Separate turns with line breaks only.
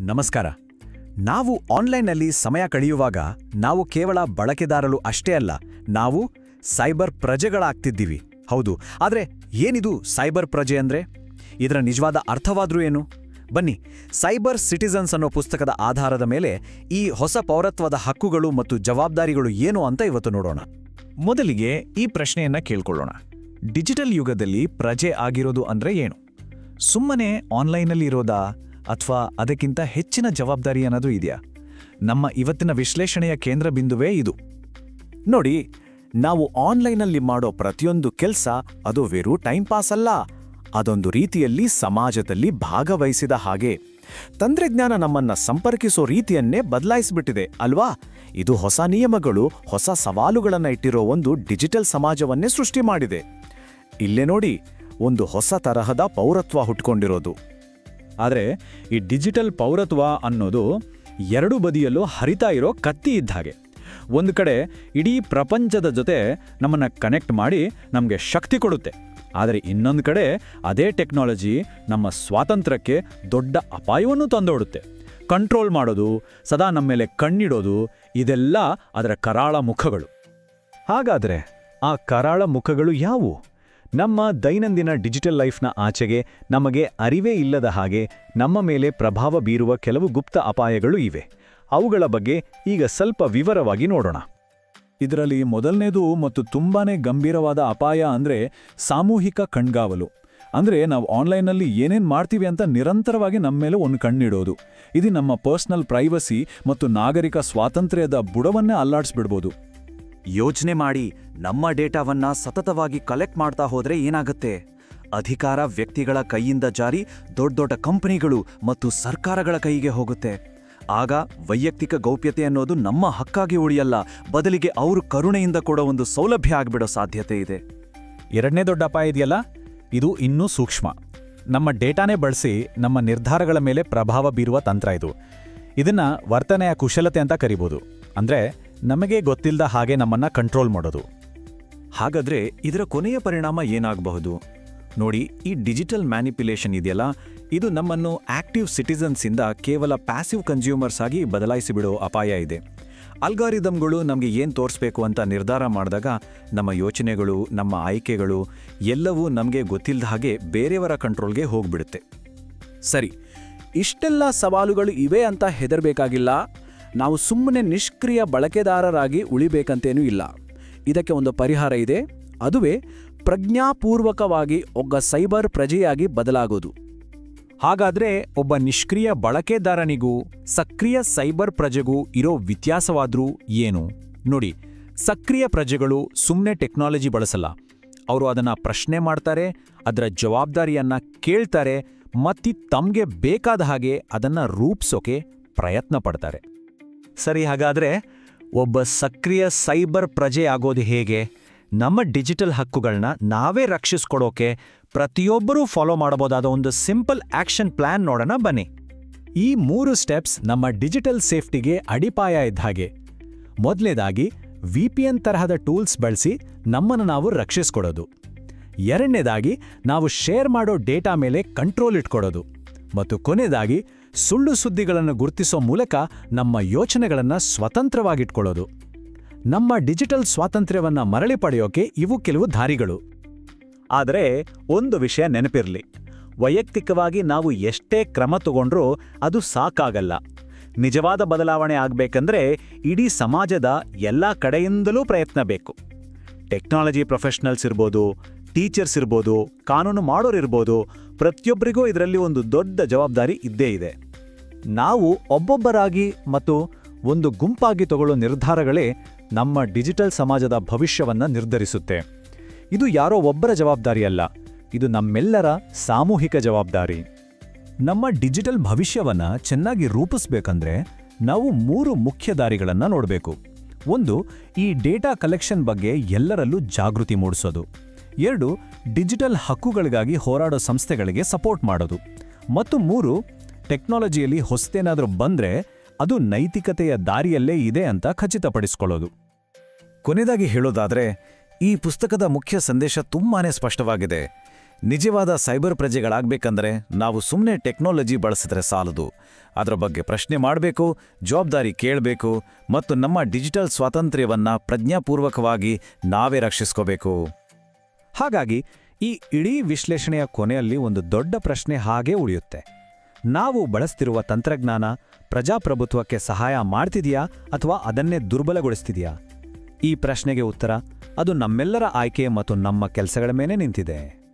ನಮಸ್ಕಾರ. ನಾವು ಆನ್ಲೈನ್ನಲ್ಲಿ ಸಮಯ ಕಳೆಯುವಾಗ ನಾವು ಕೇವಲ ಬಳಕೆದಾರರು ಅಷ್ಟೇ ಅಲ್ಲ, ನಾವು ಸೈಬರ್ ಪ್ರಜೆಗಳಾಗ್ತಿದ್ದೀವಿ. ಹೌದು, ಆದರೆ ಏನಿದು ಸೈಬರ್ ಪ್ರಜೆ ಅಂದ್ರೆ? ಇದರ ನಿಜವಾದ ಅರ್ಥವಾದ್ರೂ ಏನು? ಬನ್ನಿ, ಸೈಬರ್ ಸಿಟಿಸನ್ಸ್ ಅನ್ನೋ ಪುಸ್ತಕದ ಆಧಾರದ ಮೇಲೆ ಈ ಹೊಸ ಪೌರತ್ವದ ಹಕ್ಕುಗಳು ಮತ್ತು ಜವಾಬ್ದಾರಿಗಳು ಏನು ಅಂತ ಇವತ್ತು ನೋಡೋಣ.
ಮೊದಲಿಗೆ ಈ ಪ್ರಶ್ನೆಯನ್ನ ಕೇಳ್ಕೊಳ್ಳೋಣ. ಡಿಜಿಟಲ್ ಯುಗದಲ್ಲಿ ಪ್ರಜೆ ಆಗಿರೋದು ಅಂದ್ರೆ ಏನು? ಸುಮ್ಮನೆ ಆನ್ಲೈನಲ್ಲಿ ಇರೋದಾ? ಅಥವಾ ಅದಕ್ಕಿಂತ ಹೆಚ್ಚಿನ ಜವಾಬ್ದಾರಿ ಅನ್ನೋದು ಇದೆಯಾ? ನಮ್ಮ ಇವತ್ತಿನ ವಿಶ್ಲೇಷಣೆಯ ಕೇಂದ್ರ ಬಿಂದುವೇ ಇದು.
ನೋಡಿ, ನಾವು ಆನ್ಲೈನಲ್ಲಿ ಮಾಡೋ ಪ್ರತಿಯೊಂದು ಕೆಲಸ ಅದು ವೆರೂ ಟೈಮ್ ಪಾಸ್ ಅಲ್ಲ, ಅದೊಂದು ರೀತಿಯಲ್ಲಿ ಸಮಾಜದಲ್ಲಿ ಭಾಗವಹಿಸಿದ ಹಾಗೆ. ತಂತ್ರಜ್ಞಾನ ನಮ್ಮನ್ನ ಸಂಪರ್ಕಿಸೋ ರೀತಿಯನ್ನೇ ಬದಲಾಯಿಸಿಬಿಟ್ಟಿದೆ, ಅಲ್ವಾ? ಇದು ಹೊಸ ನಿಯಮಗಳು, ಹೊಸ ಸವಾಲುಗಳನ್ನು ಇಟ್ಟಿರೋ ಒಂದು ಡಿಜಿಟಲ್ ಸಮಾಜವನ್ನೇ ಸೃಷ್ಟಿ ಮಾಡಿದೆ. ಇಲ್ಲೇ ನೋಡಿ, ಒಂದು ಹೊಸ ತರಹದ ಪೌರತ್ವ ಹುಟ್ಕೊಂಡಿರೋದು.
ಆದರೆ ಈ ಡಿಜಿಟಲ್ ಪೌರತ್ವ ಅನ್ನೋದು ಎರಡು ಬದಿಯಲ್ಲೂ ಹರಿತಾ ಇರೋ ಕತ್ತಿ ಇದ್ದ ಹಾಗೆ. ಒಂದು ಕಡೆ ಇಡೀ ಪ್ರಪಂಚದ ಜೊತೆ ನಮ್ಮನ್ನು ಕನೆಕ್ಟ್ ಮಾಡಿ ನಮಗೆ ಶಕ್ತಿ ಕೊಡುತ್ತೆ. ಆದರೆ ಇನ್ನೊಂದು ಕಡೆ ಅದೇ ಟೆಕ್ನಾಲಜಿ ನಮ್ಮ ಸ್ವಾತಂತ್ರ್ಯಕ್ಕೆ ದೊಡ್ಡ ಅಪಾಯವನ್ನು ತಂದೊಡುತ್ತೆ. ಕಂಟ್ರೋಲ್ ಮಾಡೋದು, ಸದಾ ನಮ್ಮ ಮೇಲೆ ಕಣ್ಣಿಡೋದು, ಇದೆಲ್ಲ ಅದರ ಕರಾಳ ಮುಖಗಳು. ಹಾಗಾದರೆ ಆ ಕರಾಳ ಮುಖಗಳು ಯಾವುವು ನಮ್ಮ ದೈನಂದಿನ ಡಿಜಿಟಲ್ ಲೈಫ್ನ ಆಚೆಗೆ ನಮಗೆ ಅರಿವೇ ಇಲ್ಲದ ಹಾಗೆ ನಮ್ಮ ಮೇಲೆ ಪ್ರಭಾವ ಬೀರುವ ಕೆಲವು ಗುಪ್ತ ಅಪಾಯಗಳು ಇವೆ. ಅವುಗಳ ಬಗ್ಗೆ ಈಗ ಸ್ವಲ್ಪ ವಿವರವಾಗಿ ನೋಡೋಣ. ಇದರಲ್ಲಿ ಮೊದಲನೇದು ಮತ್ತು ತುಂಬಾನೇ ಗಂಭೀರವಾದ ಅಪಾಯ ಅಂದ್ರೆ ಸಾಮೂಹಿಕ ಕಣ್ಗಾವಲು. ಅಂದರೆ ನಾವು ಆನ್ಲೈನ್ನಲ್ಲಿ ಏನೇನ್ ಮಾಡ್ತೀವಿ ಅಂತ ನಿರಂತರವಾಗಿ ನಮ್ಮ ಮೇಲೆ ಒಂದು ಕಣ್ಣಿಡೋದು. ಇದು ನಮ್ಮ ಪರ್ಸನಲ್ ಪ್ರೈವಸಿ ಮತ್ತು ನಾಗರಿಕ ಸ್ವಾತಂತ್ರ್ಯದ ಬುಡವನ್ನೇ ಅಲ್ಲಾಡಿಸ್ಬಿಡ್ಬೋದು.
ಯೋಚನೆ ಮಾಡಿ ನಮ್ಮ ಡೇಟಾವನ್ನ ಸತತವಾಗಿ ಕಲೆಕ್ಟ್ ಮಾಡ್ತಾ ಹೋದ್ರೆ ಏನಾಗುತ್ತೆ? ಅಧಿಕಾರ ವ್ಯಕ್ತಿಗಳ ಕೈಯಿಂದ ಜಾರಿ ದೊಡ್ಡ ದೊಡ್ಡ ಕಂಪನಿಗಳು ಮತ್ತು ಸರ್ಕಾರಗಳ ಕೈಗೆ ಹೋಗುತ್ತೆ. ಆಗ ವೈಯಕ್ತಿಕ ಗೌಪ್ಯತೆ ಅನ್ನೋದು ನಮ್ಮ ಹಕ್ಕಾಗಿ ಉಳಿಯಲ್ಲ, ಬದಲಿಗೆ ಅವರು ಕರುಣೆಯಿಂದ ಕೊಡೋ ಒಂದು ಸೌಲಭ್ಯ ಆಗಿಬಿಡೋ ಸಾಧ್ಯತೆ ಇದೆ.
ಎರಡನೇ ದೊಡ್ಡ ಅಪಾಯ ಇದೆಯಲ್ಲ? ಇದು ಇನ್ನೂ ಸೂಕ್ಷ್ಮ. ನಮ್ಮ ಡೇಟಾನೇ ಬಳಸಿ ನಮ್ಮ ನಿರ್ಧಾರಗಳ ಮೇಲೆ ಪ್ರಭಾವ ಬೀರುವ ತಂತ್ರ ಇದು. ಇದನ್ನ ವರ್ತನೆಯ ಕುಶಲತೆ ಅಂತ ಕರಿಬೋದು. ಅಂದ್ರೆ ನಮಗೆ ಗೊತ್ತಿಲ್ಲದ ಹಾಗೆ ನಮ್ಮನ್ನ ಕಂಟ್ರೋಲ್ ಮಾಡೋದು.
ಹಾಗಾದ್ರೆ ಇದರ ಕೊನೆಯ ಪರಿಣಾಮ ಏನಾಗಬಹುದು? ನೋಡಿ, ಈ ಡಿಜಿಟಲ್ ಮ್ಯಾನಿಪ್ಯುಲೇಷನ್ ಇದೆಯಲ್ಲ, ಇದು ನಮ್ಮನ್ನು ಆಕ್ಟಿವ್ ಸಿಟಿಸನ್ಸಿಂದ ಕೇವಲ ಪ್ಯಾಸಿವ್ ಕನ್ಸ್ಯೂಮರ್ಸ್ ಆಗಿ ಬದಲಾಯಿಸಿಬಿಡೋ ಅಪಾಯ ಇದೆ. ಅಲ್ಗಾರಿದಮ್ಗಳು ನಮಗೆ ಏನು ತೋರಿಸ್ಬೇಕು ಅಂತ ನಿರ್ಧಾರ ಮಾಡಿದಾಗ ನಮ್ಮ ಯೋಚನೆಗಳು, ನಮ್ಮ ಆಯ್ಕೆಗಳು ಎಲ್ಲವೂ ನಮಗೆ ಗೊತ್ತಿಲ್ಲದ ಹಾಗೆ ಬೇರೆಯವರ ಕಂಟ್ರೋಲ್ಗೆ ಹೋಗ್ಬಿಡುತ್ತೆ.
ಸರಿ, ಇಷ್ಟೆಲ್ಲ ಸವಾಲುಗಳು ಇವೆ ಅಂತ ಹೆದರಬೇಕಾಗಿಲ್ಲ. ನಾವು ಸುಮ್ಮನೆ ನಿಷ್ಕ್ರಿಯ ಬಳಕೆದಾರರಾಗಿ ಉಳಿಬೇಕಂತೇನೂ ಇಲ್ಲ. ಇದಕ್ಕೆ ಒಂದು ಪರಿಹಾರ ಇದೆ. ಅದುವೇ ಪ್ರಜ್ಞಾಪೂರ್ವಕವಾಗಿ ಒಬ್ಬ ಸೈಬರ್ ಪ್ರಜೆಯಾಗಿ ಬದಲಾಗೋದು.
ಹಾಗಾದರೆ ಒಬ್ಬ ನಿಷ್ಕ್ರಿಯ ಬಳಕೆದಾರನಿಗೂ ಸಕ್ರಿಯ ಸೈಬರ್ ಪ್ರಜೆಗೂ ಇರೋ ವ್ಯತ್ಯಾಸವಾದರೂ ಏನು? ನೋಡಿ, ಸಕ್ರಿಯ ಪ್ರಜೆಗಳು ಸುಮ್ಮನೆ ಟೆಕ್ನಾಲಜಿ ಬಳಸಲ್ಲ. ಅವರು ಅದನ್ನು ಪ್ರಶ್ನೆ ಮಾಡ್ತಾರೆ, ಅದರ ಜವಾಬ್ದಾರಿಯನ್ನು ಕೇಳ್ತಾರೆ ಮತ್ತಿ ತಮಗೆ ಬೇಕಾದ ಹಾಗೆ ಅದನ್ನು ರೂಪಿಸೋಕೆ ಪ್ರಯತ್ನ ಪಡ್ತಾರೆ. ಸರಿ, ಹಾಗಾದ್ರೆ ಒಬ್ಬ ಸಕ್ರಿಯ ಸೈಬರ್ ಪ್ರಜೆ ಆಗೋದು ಹೇಗೆ? ನಮ್ಮ ಡಿಜಿಟಲ್ ಹಕ್ಕುಗಳನ್ನ ನಾವೇ ರಕ್ಷಿಸ್ಕೊಡೋಕೆ ಪ್ರತಿಯೊಬ್ಬರೂ ಫಾಲೋ ಮಾಡಬಹುದಾದ ಒಂದು ಸಿಂಪಲ್ ಆಕ್ಷನ್ ಪ್ಲಾನ್ ನೋಡೋಣ ಬನ್ನಿ. ಈ ಮೂರು ಸ್ಟೆಪ್ಸ್ ನಮ್ಮ ಡಿಜಿಟಲ್ ಸೇಫ್ಟಿಗೆ ಅಡಿಪಾಯ ಇದ್ದ ಹಾಗೆ. ಮೊದಲನೇದಾಗಿ ಎನ್ ತರಹದ ಟೂಲ್ಸ್ ಬಳಸಿ ನಮ್ಮನ್ನು ನಾವು ರಕ್ಷಿಸ್ಕೊಡೋದು. ಎರಡನೇದಾಗಿ ನಾವು ಶೇರ್ ಮಾಡೋ ಡೇಟಾ ಮೇಲೆ ಕಂಟ್ರೋಲ್ ಇಟ್ಕೊಡೋದು. ಮತ್ತು ಕೊನೆಯದಾಗಿ ಸುಳ್ಳು ಸುದ್ದಿಗಳನ್ನು ಗುರುತಿಸೋ ಮೂಲಕ ನಮ್ಮ ಯೋಚನೆಗಳನ್ನು ಸ್ವತಂತ್ರವಾಗಿಟ್ಕೊಳ್ಳೋದು. ನಮ್ಮ ಡಿಜಿಟಲ್ ಸ್ವಾತಂತ್ರ್ಯವನ್ನು ಮರಳಿ ಪಡೆಯೋಕೆ ಇವು ಕೆಲವು ದಾರಿಗಳು. ಆದರೆ ಒಂದು ವಿಷಯ ನೆನಪಿರಲಿ. ವೈಯಕ್ತಿಕವಾಗಿ ನಾವು ಎಷ್ಟೇ ಕ್ರಮ ತಗೊಂಡ್ರೂ ಅದು ಸಾಕಾಗಲ್ಲ. ನಿಜವಾದ ಬದಲಾವಣೆ ಆಗಬೇಕಂದ್ರೆ ಇಡೀ ಸಮಾಜದ ಎಲ್ಲ ಕಡೆಯಿಂದಲೂ ಪ್ರಯತ್ನ ಬೇಕು. ಟೆಕ್ನಾಲಜಿ ಪ್ರೊಫೆಷನಲ್ಸ್ ಇರ್ಬೋದು, ಟೀಚರ್ಸ್ ಇರ್ಬೋದು, ಕಾನೂನು ಮಾಡೋರಿರ್ಬೋದು ಪ್ರತಿಯೊಬ್ಬರಿಗೂ ಇದರಲ್ಲಿ ಒಂದು ದೊಡ್ಡ ಜವಾಬ್ದಾರಿ ಇದ್ದೇ ಇದೆ. ನಾವು ಒಬ್ಬೊಬ್ಬರಾಗಿ ಮತ್ತು ಒಂದು ಗುಂಪಾಗಿ ತಗೊಳ್ಳೋ ನಿರ್ಧಾರಗಳೇ ನಮ್ಮ ಡಿಜಿಟಲ್ ಸಮಾಜದ ಭವಿಷ್ಯವನ್ನು ನಿರ್ಧರಿಸುತ್ತೆ. ಇದು ಯಾರೋ ಒಬ್ಬರ ಜವಾಬ್ದಾರಿಯಲ್ಲ, ಇದು ನಮ್ಮೆಲ್ಲರ ಸಾಮೂಹಿಕ ಜವಾಬ್ದಾರಿ. ನಮ್ಮ ಡಿಜಿಟಲ್ ಭವಿಷ್ಯವನ್ನು ಚೆನ್ನಾಗಿ ರೂಪಿಸ್ಬೇಕಂದ್ರೆ ನಾವು ಮೂರು ಮುಖ್ಯ ದಾರಿಗಳನ್ನು ನೋಡಬೇಕು. ಒಂದು, ಈ ಡೇಟಾ ಕಲೆಕ್ಷನ್ ಬಗ್ಗೆ ಎಲ್ಲರಲ್ಲೂ ಜಾಗೃತಿ ಮೂಡಿಸೋದು. ಎರಡು, ಡಿಜಿಟಲ್ ಹಕ್ಕುಗಳಿಗಾಗಿ ಹೋರಾಡೋ ಸಂಸ್ಥೆಗಳಿಗೆ ಸಪೋರ್ಟ್ ಮಾಡೋದು. ಮತ್ತು ಮೂರು ಟೆಕ್ನಾಲಜಿಯಲ್ಲಿ ಹೊಸತೇನಾದರೂ ಬಂದ್ರೆ ಅದು ನೈತಿಕತೆಯ ದಾರಿಯಲ್ಲೇ ಇದೆ ಅಂತ ಖಚಿತಪಡಿಸ್ಕೊಳ್ಳೋದು.
ಕೊನೆದಾಗಿ ಹೇಳೋದಾದ್ರೆ, ಈ ಪುಸ್ತಕದ ಮುಖ್ಯ ಸಂದೇಶ ತುಂಬಾನೇ ಸ್ಪಷ್ಟವಾಗಿದೆ. ನಿಜವಾದ ಸೈಬರ್ ಪ್ರಜೆಗಳಾಗಬೇಕಂದ್ರೆ ನಾವು ಸುಮ್ಮನೆ ಟೆಕ್ನಾಲಜಿ ಬಳಸಿದ್ರೆ ಸಾಲದು. ಅದರ ಬಗ್ಗೆ ಪ್ರಶ್ನೆ ಮಾಡಬೇಕು, ಜವಾಬ್ದಾರಿ ಕೇಳಬೇಕು ಮತ್ತು ನಮ್ಮ ಡಿಜಿಟಲ್ ಸ್ವಾತಂತ್ರ್ಯವನ್ನ ಪ್ರಜ್ಞಾಪೂರ್ವಕವಾಗಿ ನಾವೇ ರಕ್ಷಿಸ್ಕೋಬೇಕು.
ಹಾಗಾಗಿ ಈ ಇಡೀ ವಿಶ್ಲೇಷಣೆಯ ಕೊನೆಯಲ್ಲಿ ಒಂದು ದೊಡ್ಡ ಪ್ರಶ್ನೆ ಹಾಗೇ ಉಳಿಯುತ್ತೆ. ನಾವು ಬಳಸ್ತಿರುವ ತಂತ್ರಜ್ಞಾನ ಪ್ರಜಾಪ್ರಭುತ್ವಕ್ಕೆ ಸಹಾಯ ಮಾಡ್ತಿದೆಯಾ ಅಥವಾ ಅದನ್ನೇ ದುರ್ಬಲಗೊಳಿಸ್ತಿದೆಯಾ? ಈ ಪ್ರಶ್ನೆಗೆ ಉತ್ತರ, ಅದು ನಮ್ಮೆಲ್ಲರ ಆಯ್ಕೆ ಮತ್ತು ನಮ್ಮ ಕೆಲಸಗಳ ಮೇಲೆ ನಿಂತಿದೆ.